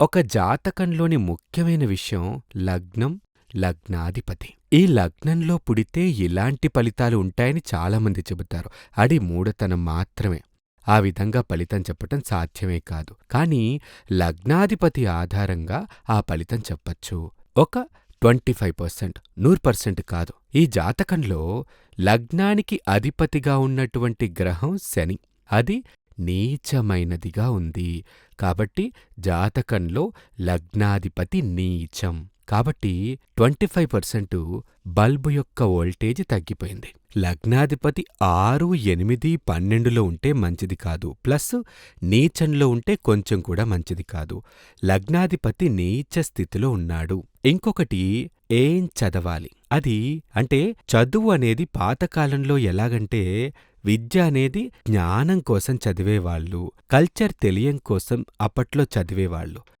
ఒక జాతకంలోని ముఖ్యమైన విషయం లగ్నం, లగ్నాధిపతి. ఈ లగ్నంలో పుడితే ఇలాంటి ఫలితాలు ఉంటాయని చాలామంది చెబుతారు. అది మూఢతనం మాత్రమే. ఆ విధంగా ఫలితం చెప్పటం సాధ్యమే కాదు. కానీ లగ్నాధిపతి ఆధారంగా ఆ ఫలితం చెప్పచ్చు. ఒక ట్వంటీ ఫైవ్ పర్సెంట్ నూరు పర్సెంట్ కాదు. ఈ జాతకంలో లగ్నానికి అధిపతిగా ఉన్నటువంటి గ్రహం శని. అది నీచమైనదిగా ఉంది. కాబట్టి జాతకంలో లగ్నాధిపతి నీచం. కాబట్టి ట్వంటీ ఫైవ్ పర్సెంట్ బల్బు యొక్క వోల్టేజ్ తగ్గిపోయింది. లగ్నాధిపతి ఆరు, ఎనిమిది, పన్నెండులో ఉంటే మంచిది కాదు. ప్లస్ నీచంలో ఉంటే కొంచెం కూడా మంచిది కాదు. లగ్నాధిపతి నీచ స్థితిలో ఉన్నాడు. ఇంకొకటి ఏం చదవాలి? అది అంటే చదువు అనేది పాతకాలంలో ఎలాగంటే విద్య అనేది జ్ఞానం కోసం చదివేవాళ్ళు. కల్చర్ తెలియం కోసం అప్పట్లో చదివేవాళ్ళు.